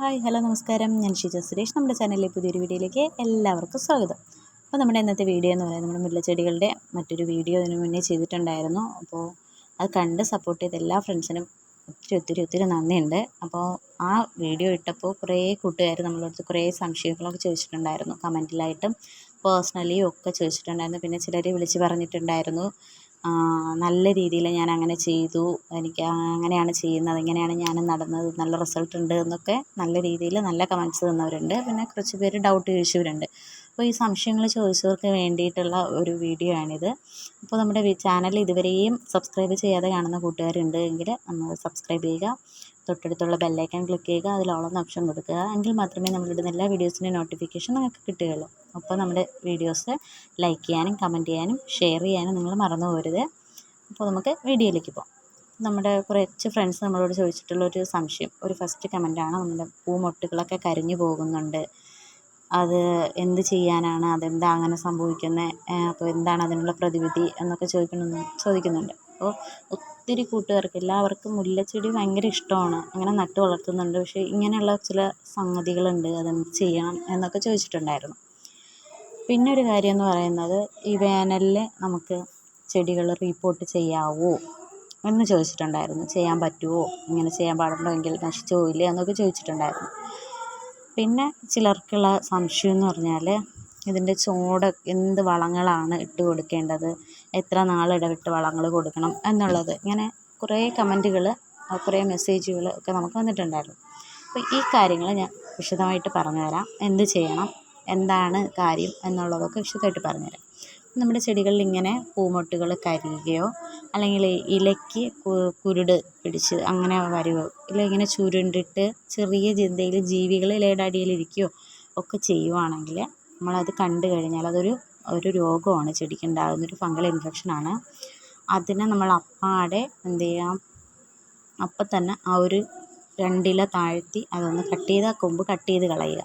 Hi hello നമസ്കാരം. ഞാൻ ഷിജ സുരേഷ്. നമ്മുടെ ചാനലിലെ പുതിയൊരു വീഡിയോയിലേക്ക് എല്ലാവർക്കും സ്വാഗതം. അപ്പോൾ നമ്മുടെ ഇന്നത്തെ വീഡിയോ എന്ന് പറയുന്നത് നമ്മുടെ മുല്ലച്ചെടികളുടെ മറ്റൊരു വീഡിയോ ഇതിനു മുന്നേ ചെയ്തിട്ടുണ്ടായിരുന്നു. അപ്പോൾ അത് കണ്ട് സപ്പോർട്ട് ചെയ്ത എല്ലാ ഫ്രണ്ട്സിനും ഒത്തിരി ഒത്തിരി ഒത്തിരി നന്ദിയുണ്ട്. അപ്പോൾ ആ വീഡിയോ ഇട്ടപ്പോൾ കുറേ കൂട്ടുകാർ നമ്മളടുത്ത് കുറേ സംശയങ്ങളൊക്കെ ചോദിച്ചിട്ടുണ്ടായിരുന്നു. കമന്റിലായിട്ടും പേഴ്സണലിയും ഒക്കെ ചോദിച്ചിട്ടുണ്ടായിരുന്നു. പിന്നെ ചിലർ വിളിച്ച് പറഞ്ഞിട്ടുണ്ടായിരുന്നു. നല്ല രീതിയിൽ ഞാൻ അങ്ങനെ ചെയ്തു. എനിക്ക് അങ്ങനെയാണ് ചെയ്യുന്നത് ഇങ്ങനെയാണ് ഞാൻ നടന്നത് നല്ല റിസൾട്ട് ഉണ്ട് എന്നൊക്കെ നല്ല രീതിയിൽ നല്ല കമൻസ് തന്നവരുണ്ട്. പിന്നെ കുറച്ച് പേര് ഡൗട്ട് ചോദിച്ചവരുണ്ട്. അപ്പോൾ ഈ സംശയങ്ങൾ ചോദിച്ചവർക്ക് വേണ്ടിയിട്ടുള്ള ഒരു വീഡിയോ ആണിത്. അപ്പോൾ നമ്മുടെ ചാനൽ ഇതുവരെയും സബ്സ്ക്രൈബ് ചെയ്യാതെ കാണുന്ന കൂട്ടുകാരുണ്ട് എങ്കിൽ നമ്മൾ സബ്സ്ക്രൈബ് ചെയ്യുക. തൊട്ടടുത്തുള്ള ബെല്ലൈക്കൺ ക്ലിക്ക് ചെയ്യുക. അതിൽ ഓളെന്ന ഓപ്ഷൻ കൊടുക്കുക. എങ്കിൽ മാത്രമേ നമ്മളിടുന്ന എല്ലാ വീഡിയോസിന്റെ നോട്ടിഫിക്കേഷൻ നിങ്ങൾക്ക് കിട്ടുകയുള്ളൂ. അപ്പോൾ നമ്മുടെ വീഡിയോസ് ലൈക്ക് ചെയ്യാനും കമന്റ് ചെയ്യാനും ഷെയർ ചെയ്യാനും നിങ്ങൾ മറന്നു പോരുത് അപ്പോൾ നമുക്ക് വീഡിയോയിലേക്ക് പോകാം. നമ്മുടെ കുറച്ച് ഫ്രണ്ട്സ് നമ്മളോട് ചോദിച്ചിട്ടുള്ള ഒരു സംശയം. ഒരു ഫസ്റ്റ് കമന്റാണ് നമ്മുടെ പൂമൊട്ടുകളൊക്കെ കരിഞ്ഞു പോകുന്നുണ്ട്. അത് എന്ത് ചെയ്യാനാണ്? അതെന്താ അങ്ങനെ സംഭവിക്കുന്നത് അപ്പോൾ എന്താണ് അതിനുള്ള പ്രതിവിധി എന്നൊക്കെ ചോദിക്കണമെന്ന് ചോദിക്കുന്നുണ്ട്. അപ്പോൾ ഒത്തിരി കൂട്ടുകാർക്ക് എല്ലാവർക്കും മുല്ലച്ചെടി ഭയങ്കര ഇഷ്ടമാണ്. അങ്ങനെ നട്ടു വളർത്തുന്നുണ്ട്. പക്ഷേ ഇങ്ങനെയുള്ള ചില സംഗതികളുണ്ട്. അതെന്ത് ചെയ്യണം എന്നൊക്കെ ചോദിച്ചിട്ടുണ്ടായിരുന്നു. പിന്നെ ഒരു കാര്യം എന്ന് പറയുന്നത് ഈ വേനലിൽ നമുക്ക് ചെടികൾ റീപോട്ട് ചെയ്യാവോ എന്ന് ചോദിച്ചിട്ടുണ്ടായിരുന്നു. ചെയ്യാൻ പറ്റുമോ ഇങ്ങനെ ചെയ്യാൻ പാടുണ്ടോ എങ്കിൽ നശിച്ചു പോയില്ലേ എന്നൊക്കെ ചോദിച്ചിട്ടുണ്ടായിരുന്നു. പിന്നെ ചിലർക്കുള്ള സംശയം എന്ന് പറഞ്ഞാൽ ഇതിന്റെ ചോട് എന്ത് വളങ്ങളാണ് ഇട്ട് കൊടുക്കേണ്ടത്? എത്ര നാളിടവിട്ട് വളങ്ങൾ കൊടുക്കണം എന്നുള്ളത്. ഇങ്ങനെ കുറേ കമന്റുകൾ കുറേ മെസ്സേജുകൾ ഒക്കെ നമുക്ക് വന്നിട്ടുണ്ടായിരുന്നു. അപ്പോൾ ഈ കാര്യങ്ങൾ ഞാൻ വിശദമായിട്ട് പറഞ്ഞുതരാം. എന്ത് ചെയ്യണം? എന്താണ് കാര്യം? എന്നുള്ളതൊക്കെ വിശദമായിട്ട് പറഞ്ഞുതരാം. നമ്മുടെ ചെടികളിൽ ഇങ്ങനെ പൂമൊട്ടുകൾ കരിയുകയോ അല്ലെങ്കിൽ ഇലയ്ക്ക് കുരുട് പിടിച്ച് അങ്ങനെ വരുകയോ ഇല്ല ഇങ്ങനെ ചുരുണ്ടിട്ട് ചെറിയ എന്തെങ്കിലും ജീവികൾ ഇലയുടെ അടിയിലിരിക്കുകയോ ഒക്കെ ചെയ്യുവാണെങ്കിൽ നമ്മളത് കണ്ടു കഴിഞ്ഞാൽ അതൊരു ഒരു രോഗമാണ് ചെടിക്ക് ഉണ്ടാകുന്നൊരു ഫംഗൽ ഇൻഫെക്ഷനാണ് അതിനെ നമ്മൾ അപ്പാടെ എന്ത് ചെയ്യാം? അപ്പം തന്നെ ആ ഒരു രണ്ടില താഴ്ത്തി അതൊന്ന് കട്ട് ചെയ്ത് ആ കൊമ്പ് കട്ട് ചെയ്ത് കളയുക.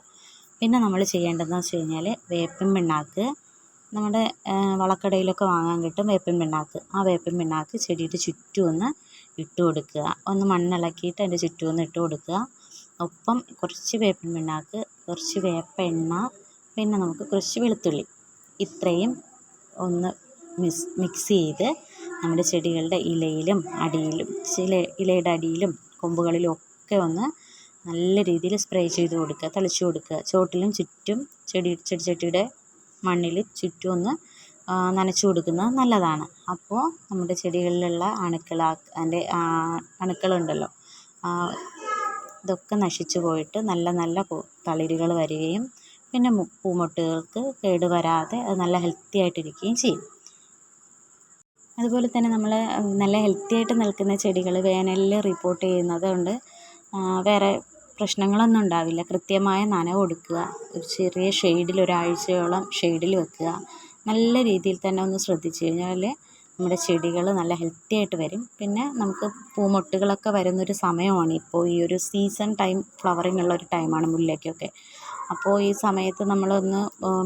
പിന്നെ നമ്മൾ ചെയ്യേണ്ടതെന്ന് വെച്ച് കഴിഞ്ഞാൽ വേപ്പിൻ പിണ്ണാക്ക് നമ്മുടെ വളക്കടയിലൊക്കെ വാങ്ങാൻ കിട്ടും വേപ്പിൻ പിണ്ണാക്ക്. ആ വേപ്പിൻ പിണ്ണാക്ക് ചെടിയുടെ ചുറ്റും ഒന്ന് ഇട്ട് കൊടുക്കുക. ഒന്ന് മണ്ണിളക്കിയിട്ട് അതിന്റെ ചുറ്റും ഒന്ന് ഇട്ട് കൊടുക്കുക. ഒപ്പം കുറച്ച് വേപ്പിൻ പിണ്ണാക്ക് കുറച്ച് വേപ്പെണ്ണ പിന്നെ നമുക്ക് കുറച്ച് വെളുത്തുള്ളി. ഇത്രയും ഒന്ന് മിസ് മിക്സ് ചെയ്ത് നമ്മുടെ ചെടികളുടെ ഇലയിലും അടിയിലും ചില ഇലയുടെ അടിയിലും കൊമ്പുകളിലും ഒക്കെ ഒന്ന് നല്ല രീതിയിൽ സ്പ്രേ ചെയ്ത് കൊടുക്കുക തളിച്ച് കൊടുക്കുക. ചോട്ടിലും ചുറ്റും ചെടി ചെടിച്ചട്ടിയുടെ മണ്ണിൽ ചുറ്റും ഒന്ന് നനച്ചു കൊടുക്കുന്നത് നല്ലതാണ്. അപ്പോൾ നമ്മുടെ ചെടികളിലുള്ള അണുക്കൾ അതിന്റെ അണുക്കളുണ്ടല്ലോ ഇതൊക്കെ നശിച്ചു പോയിട്ട് നല്ല നല്ല തളിരുകൾ വരികയും പിന്നെ പൂമൊട്ടുകൾക്ക് കേട് വരാതെ അത് നല്ല ഹെൽത്തി ആയിട്ടിരിക്കുകയും ചെയ്യും. അതുപോലെ തന്നെ നമ്മൾ നല്ല ഹെൽത്തി ആയിട്ട് നിൽക്കുന്ന ചെടികൾ വേനലിൽ റിപ്പോർട്ട് ചെയ്യുന്നത് കൊണ്ട് വേറെ പ്രശ്നങ്ങളൊന്നും ഉണ്ടാവില്ല. കൃത്യമായ നനവ് കൊടുക്കുക. ഒരു ചെറിയ ഷെയ്ഡിൽ ഒരാഴ്ചയോളം ഷെയ്ഡിൽ വെക്കുക. നല്ല രീതിയിൽ തന്നെ ഒന്ന് ശ്രദ്ധിച്ചു കഴിഞ്ഞാൽ നമ്മുടെ ചെടികൾ നല്ല ഹെൽത്തി ആയിട്ട് വരും. പിന്നെ നമുക്ക് പൂമൊട്ടുകളൊക്കെ വരുന്നൊരു സമയമാണ്. ഇപ്പോൾ ഈ ഒരു സീസൺ ടൈം ഫ്ലവറിങ് ഉള്ള ഒരു ടൈമാണ് മുല്ലയ്ക്കൊക്കെ. അപ്പോൾ ഈ സമയത്ത് നമ്മളൊന്ന്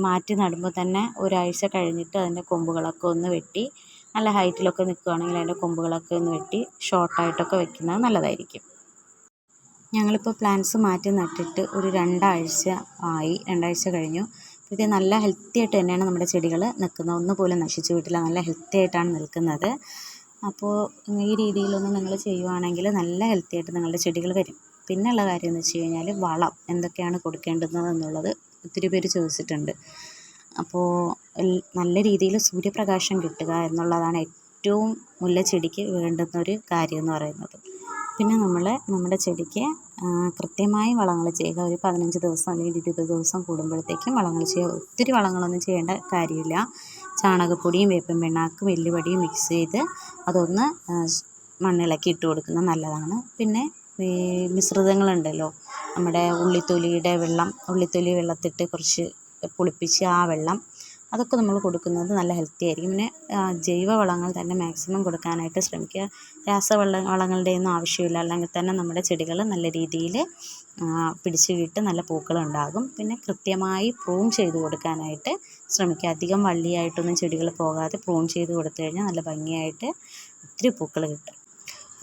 മാറ്റി നടുമ്പോൾ തന്നെ ഒരാഴ്ച കഴിഞ്ഞിട്ട് അതിന്റെ കൊമ്പുകളൊക്കെ ഒന്ന് വെട്ടി നല്ല ഹൈറ്റിലൊക്കെ നിൽക്കുകയാണെങ്കിൽ അതിന്റെ കൊമ്പുകളൊക്കെ ഒന്ന് വെട്ടി ഷോർട്ടായിട്ടൊക്കെ വെക്കുന്നത് നല്ലതായിരിക്കും. ഞങ്ങളിപ്പോൾ പ്ലാന്റ്സ് മാറ്റി നട്ടിട്ട് ഒരു രണ്ടാഴ്ച ആയി. രണ്ടാഴ്ച കഴിഞ്ഞു. ഇത് നല്ല ഹെൽത്തി ആയിട്ട് തന്നെയാണ് നമ്മുടെ ചെടികൾ നിൽക്കുന്നത്. ഒന്ന് പോലും നശിച്ചു പോയിട്ടില്ല. നല്ല ഹെൽത്തി ആയിട്ടാണ് നിൽക്കുന്നത്. അപ്പോൾ ഈ രീതിയിലൊന്ന് നിങ്ങൾ ചെയ്യുവാണെങ്കിൽ നല്ല ഹെൽത്തി ആയിട്ട് നിങ്ങളുടെ ചെടികൾ വരും. പിന്നെയുള്ള കാര്യം എന്ന് വെച്ച് കഴിഞ്ഞാൽ വളം എന്തൊക്കെയാണ് കൊടുക്കേണ്ടത് എന്നുള്ളത് ഒത്തിരി പേര് ചോദിച്ചിട്ടുണ്ട്. അപ്പോൾ നല്ല രീതിയിൽ സൂര്യപ്രകാശം കിട്ടുക എന്നുള്ളതാണ് ഏറ്റവും മുല്ലച്ചെടിക്ക് വേണ്ടുന്ന ഒരു കാര്യം എന്ന് പറയുന്നത്. പിന്നെ നമ്മൾ നമ്മുടെ ചെടിക്ക് കൃത്യമായി വളങ്ങൾ ചെയ്യുക. ഒരു പതിനഞ്ച് ദിവസം അല്ലെങ്കിൽ ഇരുപത് ദിവസം കൂടുമ്പോഴത്തേക്കും വളങ്ങൾ ചെയ്യുക. ഒത്തിരി വളങ്ങളൊന്നും ചെയ്യേണ്ട കാര്യമില്ല. ചാണകപ്പൊടിയും വേപ്പൻ പിണ്ണാക്കും എല്ലുപടിയും മിക്സ് ചെയ്ത് അതൊന്ന് മണ്ണിളക്കി ഇട്ട് കൊടുക്കുന്നത് നല്ലതാണ്. പിന്നെ ഈ മിശ്രിതങ്ങളുണ്ടല്ലോ. നമ്മുടെ ഉള്ളിത്തൊലിയുടെ വെള്ളം ഉള്ളിത്തൊലി വെള്ളത്തിട്ട് കുറച്ച് പുളിപ്പിച്ച് ആ വെള്ളം അതൊക്കെ നമ്മൾ കൊടുക്കുന്നത് നല്ല ഹെൽത്തി ആയിരിക്കും. പിന്നെ ജൈവ വളങ്ങൾ തന്നെ മാക്സിമം കൊടുക്കാനായിട്ട് ശ്രമിക്കുക. രാസവള വളങ്ങളുടെ ഒന്നും ആവശ്യമില്ല. അല്ലെങ്കിൽ തന്നെ നമ്മുടെ ചെടികൾ നല്ല രീതിയിൽ പിടിച്ച് കിട്ട് നല്ല പൂക്കളുണ്ടാകും. പിന്നെ കൃത്യമായി പ്രൂൺ ചെയ്ത് കൊടുക്കാനായിട്ട് ശ്രമിക്കുക. അധികം വള്ളിയായിട്ടൊന്നും ചെടികൾ പോകാതെ പ്രൂൺ ചെയ്ത് കൊടുത്തു കഴിഞ്ഞാൽ നല്ല ഭംഗിയായിട്ട് ഒത്തിരി പൂക്കൾ കിട്ടും.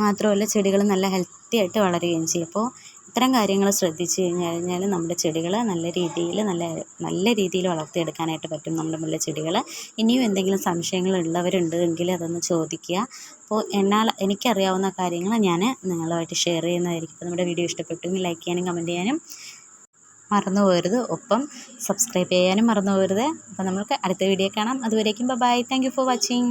മാത്രമല്ല ചെടികൾ നല്ല ഹെൽത്തി ആയിട്ട് വളരുകയും ചെയ്യും. അപ്പോൾ ഇത്തരം കാര്യങ്ങൾ ശ്രദ്ധിച്ചു കഴിഞ്ഞു കഴിഞ്ഞാൽ നമ്മുടെ ചെടികൾ നല്ല രീതിയിൽ നല്ല നല്ല രീതിയിൽ വളർത്തിയെടുക്കാനായിട്ട് പറ്റും നമ്മുടെ മുല്ലച്ചെടികൾ ഇനിയും എന്തെങ്കിലും സംശയങ്ങൾ ഉള്ളവരുണ്ട് എങ്കിൽ അതൊന്ന് ചോദിക്കുക. അപ്പോൾ എന്നാൽ എനിക്കറിയാവുന്ന കാര്യങ്ങൾ ഞാൻ നിങ്ങളുമായിട്ട് ഷെയർ ചെയ്യുന്നതായിരിക്കും. അപ്പോൾ നമ്മുടെ വീഡിയോ ഇഷ്ടപ്പെട്ടെങ്കിൽ ലൈക്ക് ചെയ്യാനും കമന്റ് ചെയ്യാനും മറന്നു പോകരുത്. ഒപ്പം സബ്സ്ക്രൈബ് ചെയ്യാനും മറന്നു പോകരുത്. അപ്പോൾ നമുക്ക് അടുത്ത വീഡിയോ കാണാം. അതുവരേക്കും bye thank you for watching